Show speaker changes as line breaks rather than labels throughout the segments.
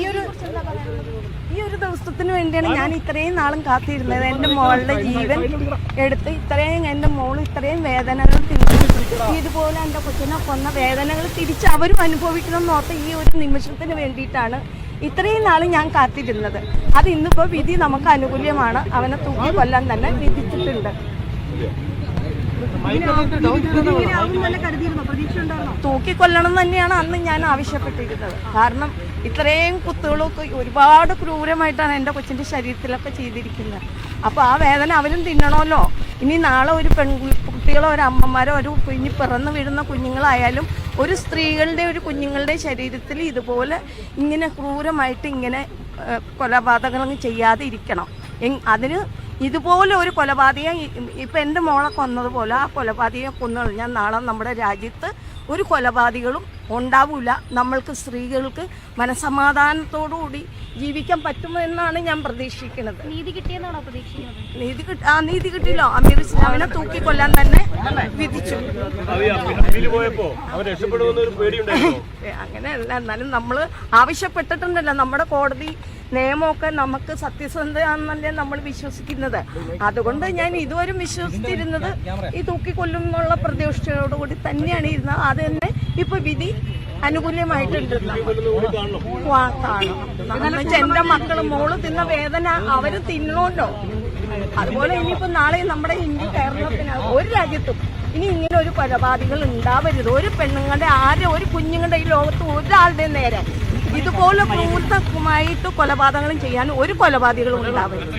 ഈ ഒരു ഈ ഒരു ദിവസത്തിന് വേണ്ടിയാണ് ഞാൻ ഇത്രയും നാളും കാത്തിരുന്നത്. എന്റെ മോളുടെ ജീവൻ എടുത്ത് ഇത്രയും എന്റെ മോൾ ഇത്രയും വേദനകൾ തിരിച്ചു ഇതുപോലെ എന്റെ കൊച്ചിനെ കൊന്ന വേദനകൾ തിരിച്ച് അവരും അനുഭവിക്കണം എന്നോർത്ത് ഈ ഒരു നിമിഷത്തിന് വേണ്ടിയിട്ടാണ് ഇത്രയും നാൾ ഞാൻ കാത്തിരുന്നത്. അത് ഇന്നിപ്പോൾ വിധി നമുക്ക് അനുകൂല്യമാണ്. അവനെ തൂക്കി കൊല്ലാൻ തന്നെ വിധിച്ചിട്ടുണ്ട്. തൂക്കിക്കൊല്ലണം തന്നെയാണ് അന്ന് ഞാൻ ആവശ്യപ്പെട്ടിരുന്നത്. കാരണം ഇത്രയും കുത്തുകളൊക്കെ ഒരുപാട് ക്രൂരമായിട്ടാണ് എന്റെ കൊച്ചിന്റെ ശരീരത്തിലൊക്കെ ചെയ്തിരിക്കുന്നത്. അപ്പോൾ ആ വേദന അവരും തിന്നണമല്ലോ. ഇനി നാളെ ഒരു പെൺകുട്ടികളോ ഒരു അമ്മമാരോ ഒരു കുഞ്ഞി പിറന്നു വീഴുന്ന കുഞ്ഞുങ്ങളായാലും ഒരു സ്ത്രീകളുടെ ഒരു കുഞ്ഞുങ്ങളുടെ ശരീരത്തിൽ ഇതുപോലെ ഇങ്ങനെ ക്രൂരമായിട്ട് ഇങ്ങനെ കൊലപാതകങ്ങൾ ചെയ്യാതെ ഇരിക്കണം. അതിന് ഇതുപോലെ ഒരു കൊലപാതകം ഇപ്പം എന്റെ മോളെ കൊന്നതുപോലെ ആ കൊലപാതകം കൊന്നു കഴിഞ്ഞാൽ നാളെ നമ്മുടെ രാജ്യത്ത് ഒരു കൊലപാതകളും ഉണ്ടാവില്ല നമ്മൾക്ക് സ്ത്രീകൾക്ക് മനസമാധാനത്തോടുകൂടി ജീവിക്കാൻ പറ്റുമെന്നാണ് ഞാൻ പ്രതീക്ഷിക്കുന്നത്.
നീതി കിട്ടിയെന്നാണോ പ്രതീക്ഷിക്കുന്നത്?
നീതി കിട്ടി ആ നീതി കിട്ടിയല്ലോ അമീർ ഇസ്ലാമിനെ തൂക്കിക്കൊല്ലാൻ തന്നെ വിധിച്ചു. അങ്ങനെയല്ല. എന്നാലും നമ്മൾ ആവശ്യപ്പെട്ടിട്ടുണ്ടല്ലോ. നമ്മുടെ കോടതി നിയമമൊക്കെ നമുക്ക് സത്യസന്ധമാണെന്നല്ലേ നമ്മൾ വിശ്വസിക്കുന്നത്. അതുകൊണ്ട് ഞാൻ ഇതുവരെ വിശ്വസിച്ചിരുന്നത് ഈ തൂക്കിക്കൊല്ലും എന്നുള്ള പ്രതീക്ഷയോടുകൂടി തന്നെയാണ് ഇരുന്നത്. അത് തന്നെ ഇപ്പൊ വിധി അനുകൂല്യമായിട്ടുണ്ട് എന്റെ മക്കൾ മോൾ തിന്ന വേദന അവർ തിന്നോണ്ടോ? അതുപോലെ ഇനിയിപ്പോ നാളെ നമ്മുടെ ഇന്ത്യ കേരളത്തിന് ഒരു രാജ്യത്തും ഇനി ഇങ്ങനെ ഒരു കൊലപാതകൾ ഉണ്ടാവരുത്. ഒരു പെണ്ണുങ്ങളുടെ ആരും ഒരു കുഞ്ഞുങ്ങളുടെ ഈ ലോകത്ത് ഒരാളുടെ നേരെ ഇതുപോലെ ക്രൂരമായിട്ട് കൊലപാതകങ്ങളും ചെയ്യാൻ ഒരു കൊലപാതകങ്ങളും ഉണ്ടാവരുത്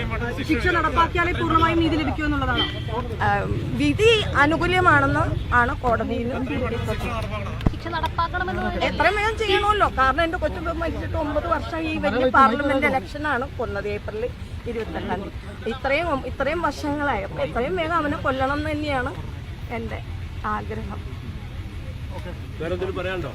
ശിക്ഷ നടപ്പാക്കിയാലേ പൂർണമായും നീതി ലഭിക്കൂ എന്നുള്ളതാണ്.
വിധി അനുകൂല്യമാണെന്ന് ആണ് കോടതിയിൽ എത്രയും വേഗം ചെയ്യണമല്ലോ. കാരണം എന്റെ കൊച്ചു മരിച്ചിട്ട് ഒമ്പത് വർഷം ഈ വലിയ പാർലമെന്റ് ഇലക്ഷനാണ് കൊന്നത് ഏപ്രിൽ ഇരുപത്തെട്ടാം തീയതി. ഇത്രയും ഇത്രയും വർഷങ്ങളായി അപ്പൊ എത്രയും വേഗം അവനെ കൊല്ലണം എന്ന് തന്നെയാണ് എന്റെ ആഗ്രഹം.
വേറെ പറയാനുണ്ടോ?